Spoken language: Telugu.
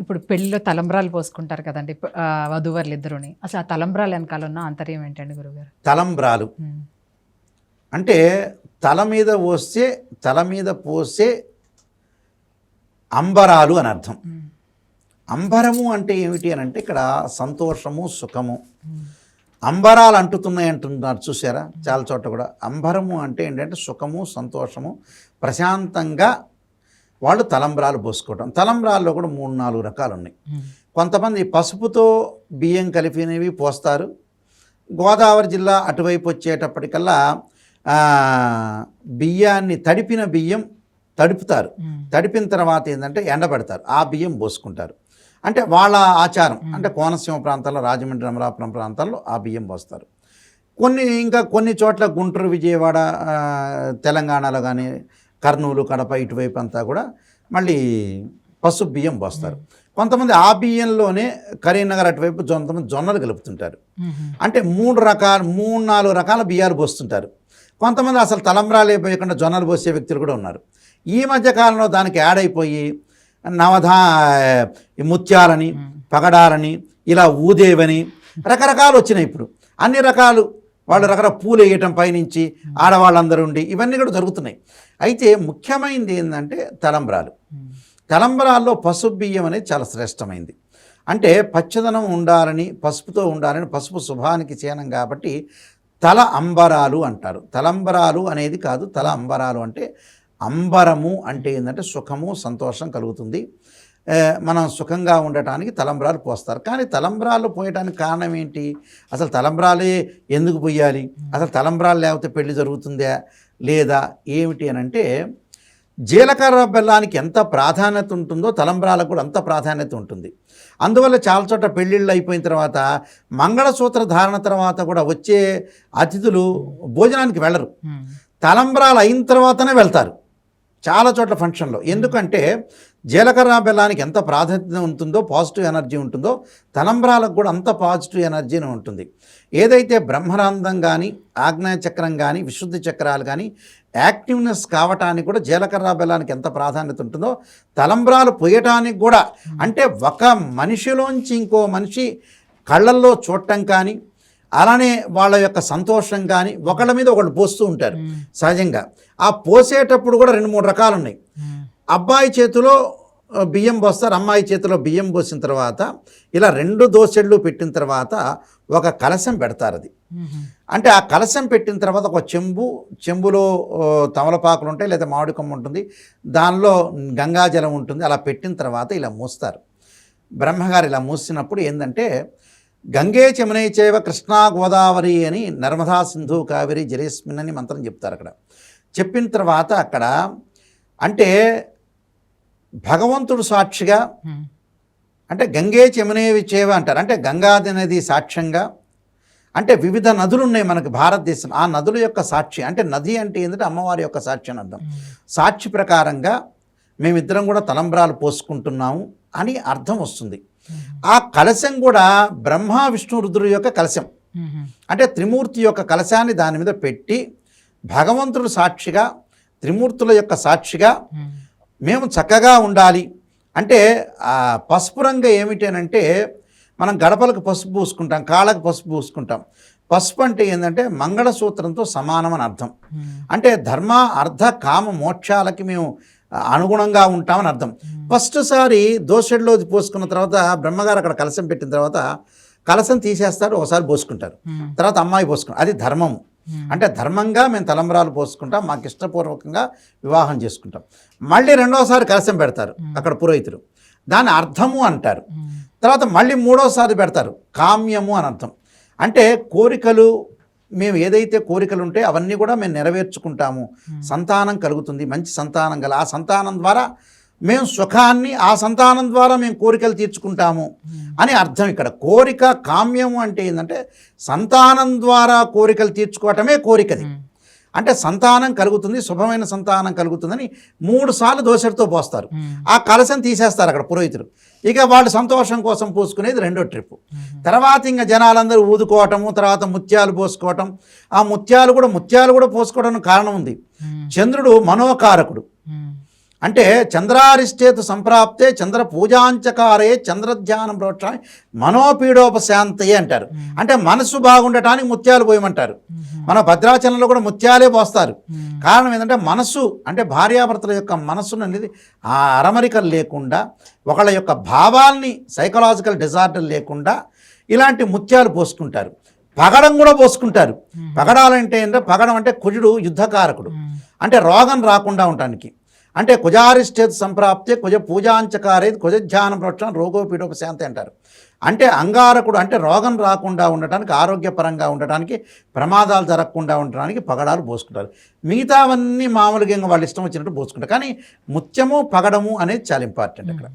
ఇప్పుడు పెళ్ళిలో తలంబ్రాలు పోసుకుంటారు కదండి వధూవరులు ఇద్దరుని. అసలు ఆ తలంబ్రాలు వెనకాల ఉన్న అంతర్యం ఏంటండి గురుగారు? తలంబ్రాలు. అంటే తల మీద పోస్తే తల మీద పోసే అంబరాలు అని అర్థం. అంబరము అంటే ఏమిటి అని అంటే ఇక్కడ సంతోషము సుఖము. అంబరాలు అంటుతున్నాయి అంటున్నారు చూసారా చాలా చోట్ల కూడా. అంబరము అంటే ఏంటంటే సుఖము సంతోషము ప్రశాంతంగా వాళ్ళు తలంబ్రాలు పోసుకోవటం. తలంబ్రాల్లో కూడా మూడు నాలుగు రకాలు ఉన్నాయి కొంతమంది పసుపుతో బియ్యం కలిపినవి పోస్తారు. గోదావరి జిల్లా అటువైపు వచ్చేటప్పటికల్లా బియ్యాన్ని తడిపిన బియ్యం తడుపుతారు. తడిపిన తర్వాత ఏంటంటే ఎండబెడతారు. ఆ బియ్యం పోసుకుంటారు. అంటే వాళ్ళ ఆచారం. అంటే కోనసీమ ప్రాంతాల్లో రాజమండ్రి అమలాపురం ప్రాంతాల్లో ఆ బియ్యం పోస్తారు. కొన్ని ఇంకా కొన్ని చోట్ల గుంటూరు విజయవాడ తెలంగాణలో కానీ కర్నూలు కడప ఇటువైపు అంతా కూడా మళ్ళీ పసుపు బియ్యం పోస్తారు. కొంతమంది ఆ బియ్యంలోనే కరీంనగర్ అటువైపు కొంతమంది జొన్నలు కలుపుతుంటారు. అంటే మూడు రకాల మూడు నాలుగు రకాల బియ్యాలు పోస్తుంటారు. కొంతమంది అసలు తలంబ్రాలే పోయకుండా జొన్నలు పోసే వ్యక్తులు కూడా ఉన్నారు. ఈ మధ్య కాలంలో దానికి యాడ్ అయిపోయి నవధా ముత్యాలని పగడాలని ఇలా ఊదేవని రకరకాలు వచ్చినాయి ఇప్పుడు. అన్ని రకాలు వాళ్ళు రకరకాల పూలు వేయటం పైనుంచి ఆడవాళ్ళందరూ ఉండి ఇవన్నీ కూడా జరుగుతున్నాయి. అయితే ముఖ్యమైనది ఏంటంటే తలంబ్రాలు. తలంబరాల్లో పసుపు బియ్యం అనేది చాలా శ్రేష్టమైంది. అంటే పచ్చదనం ఉండాలని పసుపుతో ఉండాలని పసుపు శుభానికి చేయనం కాబట్టి తల అంబరాలు అంటారు. తలంబరాలు అనేది కాదు తల అంబరాలు అంటే అంబరము అంటే ఏంటంటే సుఖము సంతోషం కలుగుతుంది. మనం సుఖంగా ఉండటానికి తలంబ్రాలు పోస్తారు. కానీ తలంబ్రాలు పోయడానికి కారణం ఏంటి? అసలు తలంబ్రాలే ఎందుకు పోయాలి? అసలు తలంబ్రాలు లేకపోతే పెళ్ళి జరుగుతుందా? లేదా? ఏమిటి అని అంటే జీలకర్ర బెల్లానికి ఎంత ప్రాధాన్యత ఉంటుందో తలంబ్రాలకు కూడా అంత ప్రాధాన్యత ఉంటుంది. అందువల్ల చాలా చోట్ల పెళ్ళిళ్ళు అయిపోయిన తర్వాత మంగళసూత్ర ధారణ తర్వాత కూడా వచ్చే అతిథులు భోజనానికి వెళ్ళరు. తలంబ్రాలు అయిన తర్వాతనే వెళ్తారు. చాలా చోట్ల ఫంక్షన్లో ఎందుకంటే జీలకర్ర బెల్లానికి ఎంత ప్రాధాన్యత ఉంటుందో పాజిటివ్ ఎనర్జీ ఉంటుందో తలంబ్రాలకు కూడా అంత పాజిటివ్ ఎనర్జీని ఉంటుంది. ఏదైతే బ్రహ్మరంధం కానీ ఆగ్నేయ చక్రం కానీ విశుద్ధి చక్రాలు కానీ యాక్టివ్నెస్ కావటానికి కూడా జీలకర్ర బెల్లానికి ఎంత ప్రాధాన్యత ఉంటుందో తలంబ్రాలు పోయటానికి కూడా. అంటే ఒక మనిషిలోంచి ఇంకో మనిషి కళ్ళల్లో చూడటం కానీ అలానే వాళ్ళ యొక్క సంతోషం కానీ ఒకళ్ళ మీద ఒకళ్ళు పోస్తూ ఉంటారు. సహజంగా. ఆ పోసేటప్పుడు కూడా రెండు మూడు రకాలు ఉన్నాయి అబ్బాయి చేతిలో బియ్యం పోస్తారు. అమ్మాయి చేతిలో బియ్యం పోసిన తర్వాత ఇలా రెండు దోసెళ్ళు పెట్టిన తర్వాత ఒక కలశం పెడతారు అది. అంటే ఆ కలశం పెట్టిన తర్వాత ఒక చెంబు చెంబులో తమలపాకులు ఉంటాయి లేదా మామిడి కొమ్మ ఉంటుంది. దానిలో గంగాజలం ఉంటుంది. అలా పెట్టిన తర్వాత ఇలా మూస్తారు. బ్రహ్మగారు ఇలా మూసినప్పుడు ఏంటంటే గంగే చమనే చేవ కృష్ణా గోదావరి అని నర్మదా సింధు కావేరి జలేస్మిన్ అని మంత్రం చెప్తారు అక్కడ. చెప్పిన తర్వాత అక్కడ అంటే భగవంతుడు సాక్షిగా అంటే గంగే చమనే చేవ అంటారు. అంటే గంగాది నది సాక్ష్యంగా అంటే వివిధ నదులు ఉన్నాయి మనకి భారతదేశం. ఆ నదుల యొక్క సాక్షి అంటే నది అంటే ఏంటంటే అమ్మవారి యొక్క సాక్షి అని అర్థం. సాక్షి ప్రకారంగా మేమిద్దరం కూడా తలంబ్రాలు పోసుకుంటున్నాము అని అర్థం వస్తుంది. ఆ కలశం కూడా బ్రహ్మ విష్ణు రుద్రుడి యొక్క కలశం. అంటే త్రిమూర్తి యొక్క కలశాన్ని దాని మీద పెట్టి భగవంతుడు సాక్షిగా త్రిమూర్తుల యొక్క సాక్షిగా మేము చక్కగా ఉండాలి. అంటే పసుపు రంగు ఏమిటి అని అంటే మనం గడపలకు పసుపు పూసుకుంటాం కాళ్ళకు పసుపు పూసుకుంటాం. పసుపు అంటే ఏంటంటే మంగళసూత్రంతో సమానం అని అర్థం. అంటే ధర్మ అర్థ కామ మోక్షాలకి మేము అనుగుణంగా ఉంటామని అర్థం. ఫస్ట్ సారి దోషెడ్లో పోసుకున్న తర్వాత బ్రహ్మగారు అక్కడ కలశం పెట్టిన తర్వాత కలశం తీసేస్తారు ఒకసారి పోసుకుంటారు. తర్వాత అమ్మాయి పోసుకుంటారు. అది ధర్మము అంటే ధర్మంగా మేము తలంబరాలు పోసుకుంటాం మాకు ఇష్టపూర్వకంగా వివాహం చేసుకుంటాం. మళ్ళీ రెండోసారి కలశం పెడతారు అక్కడ పురోహితులు. దాన్ని అర్థము అంటారు. తర్వాత మళ్ళీ మూడోసారి పెడతారు. కామ్యము అని అర్థం. అంటే కోరికలు మేము ఏదైతే కోరికలు ఉంటే అవన్నీ కూడా మేము నెరవేర్చుకుంటాము. సంతానం కలుగుతుంది మంచి సంతానం గల ఆ సంతానం ద్వారా మేము సుఖాన్ని ఆ సంతానం ద్వారా మేము కోరికలు తీర్చుకుంటాము అని అర్థం ఇక్కడ. కోరిక కామ్యము అంటే ఏంటంటే సంతానం ద్వారా కోరికలు తీర్చుకోవటమే కోరికది. అంటే సంతానం కలుగుతుంది శుభమైన సంతానం కలుగుతుందని మూడు సార్లు దోశడితో పోస్తారు. ఆ కలశం తీసేస్తారు అక్కడ పురోహితులు. ఇక వాళ్ళు సంతోషం కోసం పూసుకునేది రెండో ట్రిప్ తర్వాత ఇంకా జనాలందరూ ఊదుకోవటము తర్వాత ముత్యాలు పోసుకోవటం. ఆ ముత్యాలు కూడా ముత్యాలు కూడా పోసుకోవడానికి కారణం ఉంది. చంద్రుడు మనోకారకుడు. అంటే చంద్రారిష్టేతు సంప్రాప్తే చంద్ర పూజాంచకారే చంద్రధ్యానం ప్రోక్షాన్ని మనోపీడోపశాంతయే అంటారు. అంటే మనసు బాగుండటానికి ముత్యాలు పోయమంటారు. మన భద్రాచలంలో కూడా ముత్యాలే పోస్తారు. కారణం ఏంటంటే మనసు అంటే భార్యాభర్తల యొక్క మనస్సును అనేది ఆ అరమరికలు లేకుండా ఒకళ్ళ యొక్క భావాల్ని సైకలాజికల్ డిజార్డర్ లేకుండా ఇలాంటి ముత్యాలు పోసుకుంటారు. పగడం కూడా పోసుకుంటారు. పగడాలంటే ఏంటంటే పగడం అంటే కుజుడు యుద్ధకారకుడు. అంటే రోగం రాకుండా ఉండటానికి. అంటే కుజారిష్టేత్ సంప్రాప్తే కుజ పూజాంచకారేది కుజ ధ్యానం ప్రోక్షం రోగోపీడోపశాంతి అంటారు. అంటే అంగారకుడు అంటే రోగం రాకుండా ఉండటానికి ఆరోగ్యపరంగా ఉండటానికి ప్రమాదాలు జరగకుండా ఉండటానికి పగడాలు పోసుకుంటారు. మిగతావన్నీ మామూలుగా ఇంకా వాళ్ళు ఇష్టం వచ్చినట్టు పోసుకుంటారు. కానీ ముత్యము పగడము అనేది చాలా ఇంపార్టెంట్ అక్కడ.